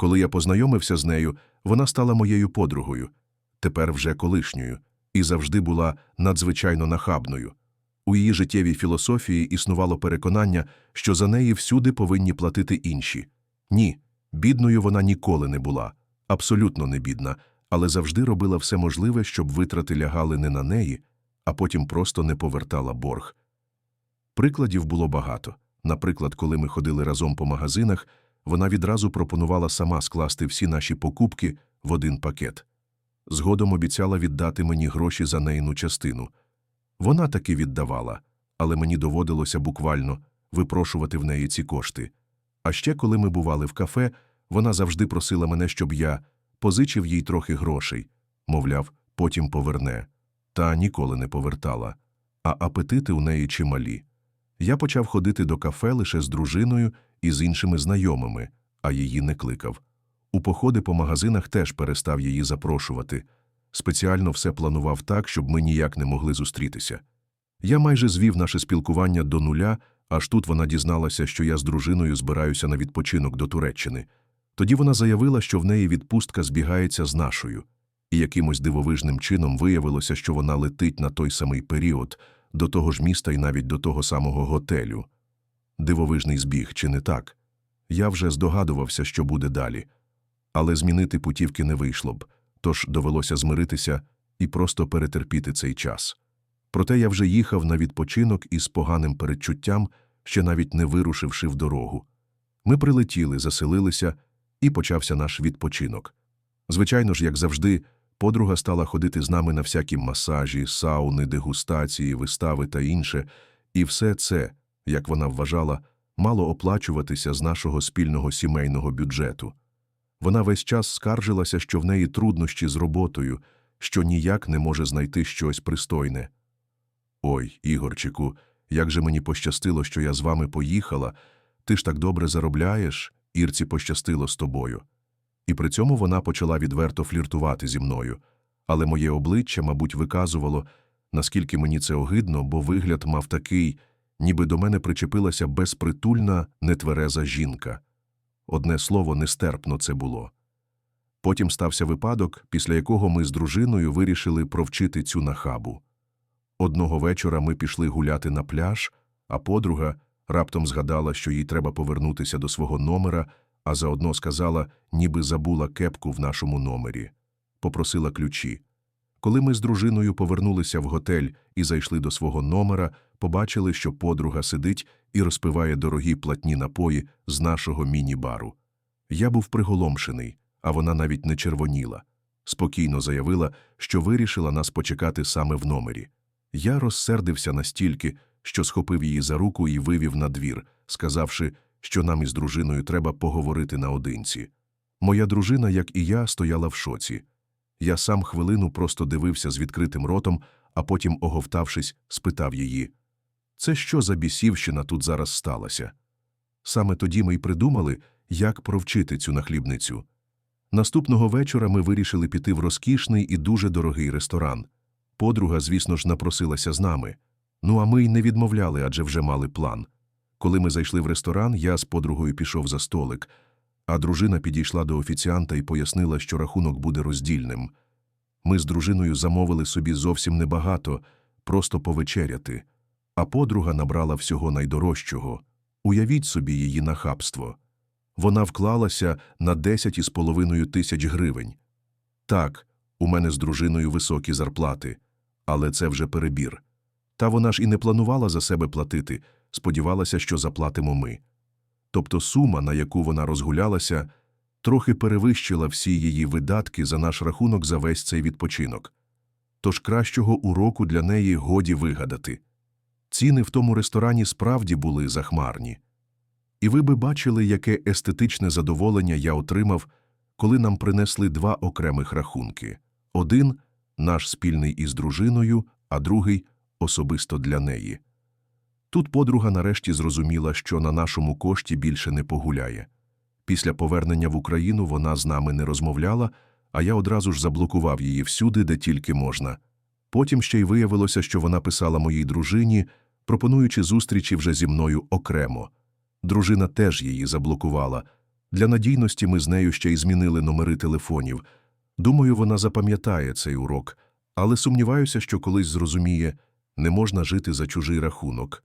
Коли я познайомився з нею, вона стала моєю подругою, тепер вже колишньою, і завжди була надзвичайно нахабною. У її життєвій філософії існувало переконання, що за неї всюди повинні платити інші. Ні, бідною вона ніколи не була, абсолютно не бідна, але завжди робила все можливе, щоб витрати лягали не на неї, а потім просто не повертала борг. Прикладів було багато. Наприклад, коли ми ходили разом по магазинах, вона відразу пропонувала сама скласти всі наші покупки в один пакет. Згодом обіцяла віддати мені гроші за нейну частину. Вона таки віддавала, але мені доводилося буквально випрошувати в неї ці кошти. А ще, коли ми бували в кафе, вона завжди просила мене, щоб я позичив їй трохи грошей, мовляв, потім поверне. Та ніколи не повертала. А апетити у неї чималі. Я почав ходити до кафе лише з дружиною і з іншими знайомими, а її не кликав. У походи по магазинах теж перестав її запрошувати. Спеціально все планував так, щоб ми ніяк не могли зустрітися. Я майже звів наше спілкування до нуля, аж тут вона дізналася, що я з дружиною збираюся на відпочинок до Туреччини. Тоді вона заявила, що в неї відпустка збігається з нашою, і якимось дивовижним чином виявилося, що вона летить на той самий період, до того ж міста і навіть до того самого готелю. Дивовижний збіг, чи не так? Я вже здогадувався, що буде далі. Але змінити путівки не вийшло б, тож довелося змиритися і просто перетерпіти цей час. Проте я вже їхав на відпочинок із поганим передчуттям, ще навіть не вирушивши в дорогу. Ми прилетіли, заселилися, і почався наш відпочинок. Звичайно ж, як завжди, подруга стала ходити з нами на всякі масажі, сауни, дегустації, вистави та інше, і все це, як вона вважала, мало оплачуватися з нашого спільного сімейного бюджету. Вона весь час скаржилася, що в неї труднощі з роботою, що ніяк не може знайти щось пристойне. Ой, Ігорчику, як же мені пощастило, що я з вами поїхала. Ти ж так добре заробляєш, Ірці пощастило з тобою. І при цьому вона почала відверто фліртувати зі мною. Але моє обличчя, мабуть, виказувало, наскільки мені це огидно, бо вигляд мав такий, ніби до мене причепилася безпритульна, нетвереза жінка. Одне слово, нестерпно це було. Потім стався випадок, після якого ми з дружиною вирішили провчити цю нахабу. Одного вечора ми пішли гуляти на пляж, а подруга раптом згадала, що їй треба повернутися до свого номера, а заодно сказала, ніби забула кепку в нашому номері. Попросила ключі. Коли ми з дружиною повернулися в готель і зайшли до свого номера, побачили, що подруга сидить і розпиває дорогі платні напої з нашого міні-бару. Я був приголомшений, а вона навіть не червоніла. Спокійно заявила, що вирішила нас почекати саме в номері. Я розсердився настільки, що схопив її за руку і вивів на двір, сказавши, що нам із дружиною треба поговорити наодинці. Моя дружина, як і я, стояла в шоці. Я сам хвилину просто дивився з відкритим ротом, а потім, оговтавшись, спитав її Це що за бісівщина тут зараз сталася? Саме тоді ми й придумали, як провчити цю нахлібницю. Наступного вечора ми вирішили піти в розкішний і дуже дорогий ресторан. Подруга, звісно ж, напросилася з нами. Ну а ми й не відмовляли, адже вже мали план. Коли ми зайшли в ресторан, я з подругою пішов за столик, а дружина підійшла до офіціанта і пояснила, що рахунок буде роздільним. Ми з дружиною замовили собі зовсім небагато, просто повечеряти, а подруга набрала всього найдорожчого. Уявіть собі її нахабство. Вона вклалася на 10 із половиною тисяч гривень. Так, у мене з дружиною високі зарплати, але це вже перебір. Та вона ж і не планувала за себе платити, сподівалася, що заплатимо ми. Тобто сума, на яку вона розгулялася, трохи перевищила всі її видатки за наш рахунок за весь цей відпочинок. Тож кращого уроку для неї годі вигадати. Ціни в тому ресторані справді були захмарні. І ви би бачили, яке естетичне задоволення я отримав, коли нам принесли два окремих рахунки один наш спільний із дружиною, а другий особисто для неї. Тут подруга нарешті зрозуміла, що на нашому кошті більше не погуляє. Після повернення в Україну вона з нами не розмовляла, а я одразу ж заблокував її всюди, де тільки можна. Потім ще й виявилося, що вона писала моїй дружині, пропонуючи зустрічі вже зі мною окремо. Дружина теж її заблокувала, Для надійності ми з нею ще й змінили номери телефонів. Думаю, вона запам'ятає цей урок, але сумніваюся, що колись зрозуміє, не можна жити за чужий рахунок.